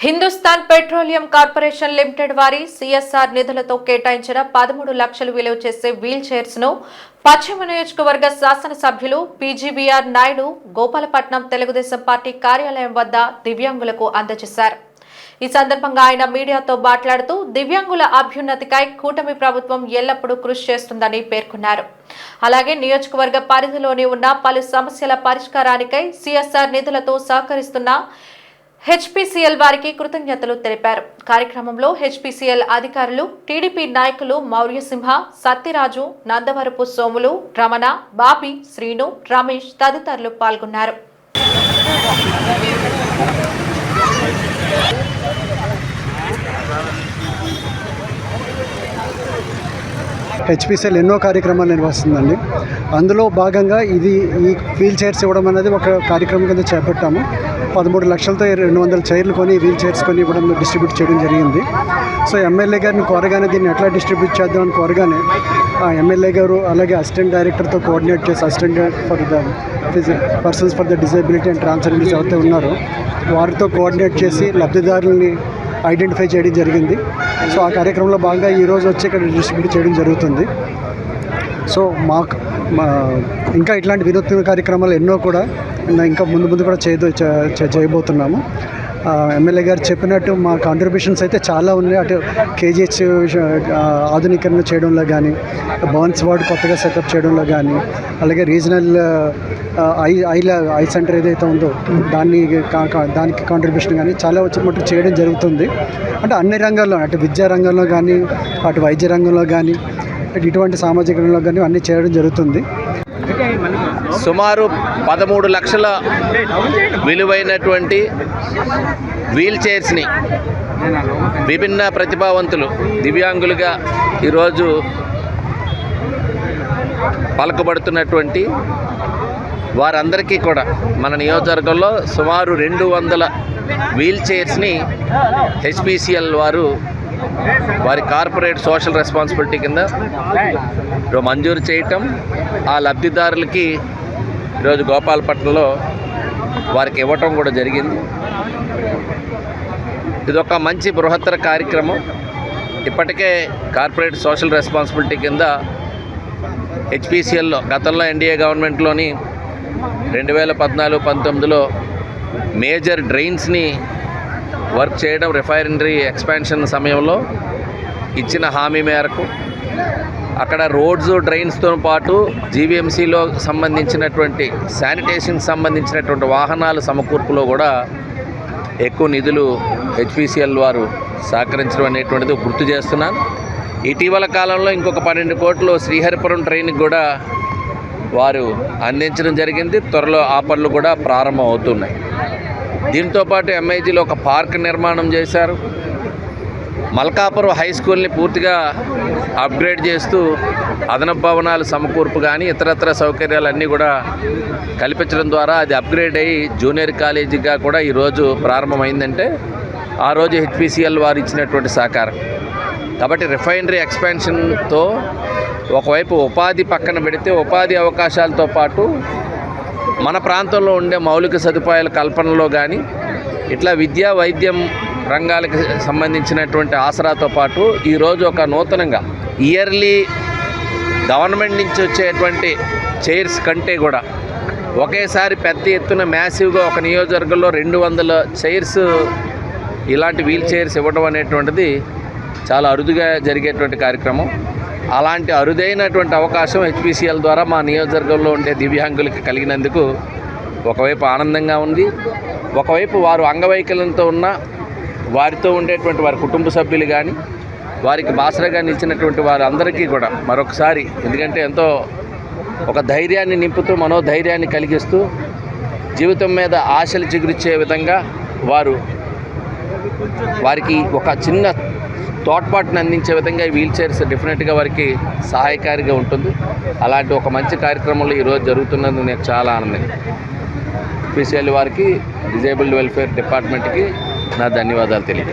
Hindustan petroleum corporation limited CSR CSR నిధులతో కేటాయించిన పదమూడు లక్షలు విలువ చేసే వీల్ చైర్స్ను పశ్చిమ నియోజకవర్గ శాసనసభ్యులు పీజీబీఆర్ నాయుడు గోపాలపట్నం తెలుగుదేశం పార్టీ కార్యాలయం వద్ద దివ్యాంగులకు అందజేశారు. ఈ సందర్భంగా ఆయన మీడియాతో మాట్లాడుతూ దివ్యాంగుల అభ్యున్నతికై కూటమి ప్రభుత్వం ఎల్లప్పుడూ కృషి చేస్తుందని పేర్కొన్నారు. అలాగే నియోజకవర్గ పరిధిలోని ఉన్న పలు సమస్యల పరిష్కారానికై సిఎస్ఆర్ నిధులతో సహకరిస్తున్న హెచ్పిసిఎల్ వారికి కృతజ్ఞతలు తెలిపారు. కార్యక్రమంలో హెచ్పిసిఎల్ అధికారులు టీడీపీ నాయకులు మౌర్యసింహ సత్యరాజు నందవరపు సోములు రమణ బాబీ శ్రీను రమేష్ తదితరులు పాల్గొన్నారు. హెచ్పిసిఎల్ ఎన్నో కార్యక్రమాలు నిర్వహిస్తుందండి. అందులో భాగంగా ఇది ఈ వీల్ చైర్స్ ఇవ్వడం అనేది ఒక కార్యక్రమం కింద చేపట్టాము. పదమూడు లక్షలతో రెండు వందల చైర్లు కొని వీల్ చైర్స్ కొని ఇవ్వడం డిస్ట్రిబ్యూట్ చేయడం జరిగింది. సో ఎమ్మెల్యే గారిని కోరగానే దీన్ని ఎట్లా డిస్ట్రిబ్యూట్ చేద్దామని కోరగానే ఆ ఎమ్మెల్యే గారు అలాగే అసిస్టెంట్ డైరెక్టర్తో కోఆర్డినేట్ చేసి assistant for the persons for the disability and transgenders ఎవరైతే ఉన్నారో. వారితో కోఆర్డినేట్ చేసి లబ్ధిదారులని ఐడెంటిఫై చేయడం జరిగింది. సో ఆ కార్యక్రమంలో భాగంగా ఈరోజు వచ్చి ఇక్కడ డిస్ట్రిబ్యూట్ చేయడం జరుగుతుంది. సో మాకు మా ఇంకా ఇట్లాంటి వినూత్న కార్యక్రమాలు ఎన్నో కూడా ఇంకా ముందు ముందు కూడా చేయదు చేయబోతున్నాము. ఎమ్మెల్యే గారు చెప్పినట్టు మా కాంట్రిబ్యూషన్స్ అయితే చాలా ఉన్నాయి. అటు కేజీహెచ్ ఆధునీకరణ చేయడంలో కానీ బర్న్స్ వార్డ్ కొత్తగా సెటప్ చేయడంలో కానీ అలాగే regional I I I centre ఏదైతే ఉందో దాన్ని కా- దానికి కాంట్రిబ్యూషన్ కానీ చాలా వచ్చి చేయడం జరుగుతుంది. అంటే అన్ని రంగాల్లో అటు విద్యా రంగంలో కానీ అటు వైద్య రంగంలో కానీ ఇటువంటి సామాజిక రంగంలో కానీ అన్నీ చేయడం జరుగుతుంది. సుమారు పదమూడు లక్షల విలువైనటువంటి వీల్ చైర్స్ని విభిన్న ప్రతిభావంతులు దివ్యాంగులుగా ఈరోజు పలకబడుతున్నటువంటి వారందరికీ కూడా మన నియోజకవర్గంలో సుమారు రెండు వందల వీల్ చైర్స్ని హెచ్పిసిఎల్ వారు వారి కార్పొరేట్ సోషల్ రెస్పాన్సిబిలిటీ కింద మంజూరు చేయటం ఆ లబ్ధిదారులకి ఈరోజు గోపాలపట్నంలో వారికి ఇవ్వటం కూడా జరిగింది. ఇది ఒక మంచి బృహత్తర కార్యక్రమం. ఇప్పటికే కార్పొరేట్ సోషల్ రెస్పాన్సిబిలిటీ కింద హెచ్పిసిఎల్లో గతంలో ఎన్డీఏ గవర్నమెంట్లోని రెండు వేల పద్నాలుగు పంతొమ్మిదిలో మేజర్ డ్రైన్స్ని వర్క్ చేయడం రిఫైనరీ ఎక్స్పాన్షన్ సమయంలో ఇచ్చిన హామీ మేరకు అక్కడ రోడ్స్ డ్రైన్స్తో పాటు జీవీఎంసీలో సంబంధించినటువంటి శానిటేషన్ సంబంధించినటువంటి వాహనాల సమకూర్పులో కూడా ఎక్కువ నిధులు హెచ్పిసిఎల్ వారు సహకరించడం అనేటువంటిది గుర్తు చేస్తున్నాను. ఇటీవల కాలంలో ఇంకొక పన్నెండు కోట్లు శ్రీహరిపురం ట్రైన్కి కూడా వారు అందించడం జరిగింది. త్వరలో ఆ పనులు కూడా ప్రారంభం అవుతున్నాయి. దీంతోపాటు ఎంఐజీలో ఒక పార్క్ నిర్మాణం చేశారు. మల్కాపురం హై స్కూల్ని పూర్తిగా అప్గ్రేడ్ చేస్తూ అదనపు భవనాలు సమకూర్పు కానీ ఇతరత్ర సౌకర్యాలన్నీ కూడా కల్పించడం ద్వారా అది అప్గ్రేడ్ అయ్యి జూనియర్ కాలేజీగా కూడా ఈరోజు ప్రారంభమైందంటే ఆ రోజు హెచ్పిసిఎల్ వారు ఇచ్చినటువంటి సహకారం. కాబట్టి రిఫైనరీ ఎక్స్పాన్షన్తో ఒకవైపు ఉపాధి పక్కన పెడితే ఉపాధి అవకాశాలతో పాటు మన ప్రాంతంలో ఉండే మౌలిక సదుపాయాల కల్పనలో కానీ ఇట్లా విద్యా వైద్యం రంగాలకు సంబంధించినటువంటి ఆసరాతో పాటు ఈరోజు ఒక నూతనంగా ఇయర్లీ గవర్నమెంట్ నుంచి వచ్చేటువంటి చైర్స్ కంటే కూడా ఒకేసారి పెద్ద ఎత్తున మ్యాసివ్గా ఒక నియోజకవర్గంలో రెండు వందల చైర్స్ ఇలాంటి వీల్ చైర్స్ ఇవ్వడం అనేటువంటిది చాలా అరుదుగా జరిగేటువంటి కార్యక్రమం. అలాంటి అరుదైనటువంటి అవకాశం హెచ్పిసిఎల్ ద్వారా మా నియోజకవర్గంలో ఉండే దివ్యాంగులకి కలిగినందుకు ఒకవైపు ఆనందంగా ఉంది. ఒకవైపు వారు అంగవైకల్యంతో ఉన్న వారితో ఉండేటువంటి వారి కుటుంబ సభ్యులు కానీ వారికి బాసరగా నిలిచినటువంటి వారందరికీ కూడా మరొకసారి ఎందుకంటే ఎంతో ఒక ధైర్యాన్ని నింపుతూ మనోధైర్యాన్ని కలిగిస్తూ జీవితం మీద ఆశలు చిగురిచ్చే విధంగా వారు వారికి ఒక చిన్న తోడ్పాటును అందించే విధంగా ఈ వీల్ చైర్స్ డెఫినెట్గా వారికి సహాయకారిగా ఉంటుంది. అలాంటి ఒక మంచి కార్యక్రమంలో ఈరోజు జరుగుతున్నందుకు నాకు చాలా ఆనందం స్పెషల్ వారికి డిజేబుల్డ్ వెల్ఫేర్ డిపార్ట్మెంట్కి నా ధన్యవాదాలు తెలియదు